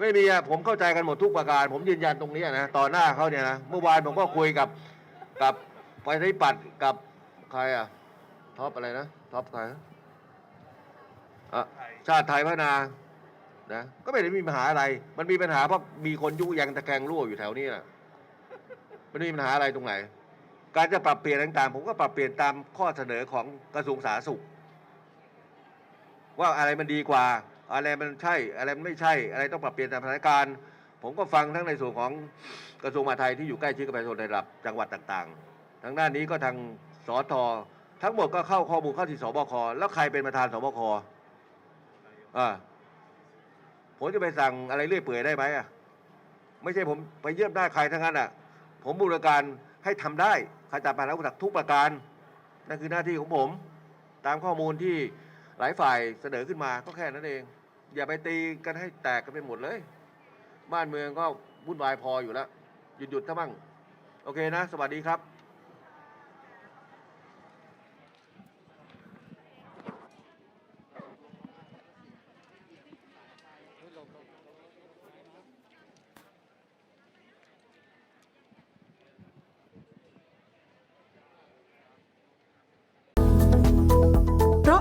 ไม่มีอะผมเข้าใจกันหมดทุกประการ ผมยืนยันตรงนี้นะต่อหน้าเขาเนี่ยนะเมื่อวานผมก็คุยกับกับไปฏิปัตย์กับใครอะท็อปอะไรนะท็อปใครนะอะชาติไทยพัฒนานะก็ไม่ได้มีปัญหาอะไร มันมีปัญหาเพราะมีคนยุยังตะแกรงรั่วอยู่แถวนี้นะมันมีปัญหาอะไรตรงไหน การจะปรับเปลี่ยนต่างๆ ผมก็ปรับเปลี่ยนตามข้อเสนอของกระทรวงสาธารณสุข ว่าอะไรมันดีกว่า อะไรมันใช่ อะไรมันไม่ใช่ อะไรต้องปรับเปลี่ยนตามสถานการณ์ ผมก็ฟังทั้งในส่วนของกระทรวงมหาดไทยที่อยู่ใกล้ชิดกับประชาชนในระดับจังหวัดต่างๆ ทางด้านนี้ก็ทางสอทอทั้งหมดก็เข้าข้อมูลเข้าที่สบคแล้วใครเป็นประธานสบคอ่าผมจะไปสั่งอะไรเรื่อยเปื่อยได้ไหมอะไม่ใช่ผมไปเยี่ยมได้าใครทั้งนั้นอะ ผมบูรการให้ทำได้ขจัดปัญหาอุปสรรคทุกประการนั่นคือหน้าที่ของผม ตามข้อมูลที่ หลายฝ่ายเสนอขึ้นมาก็แค่นั้นเอง อย่าไปตีกันให้แตกกันไปหมดเลย บ้านเมืองก็วุ่นวายพออยู่แล้ว หยุดหยุดๆถ้ามั่งโอเคนะ สวัสดีครับ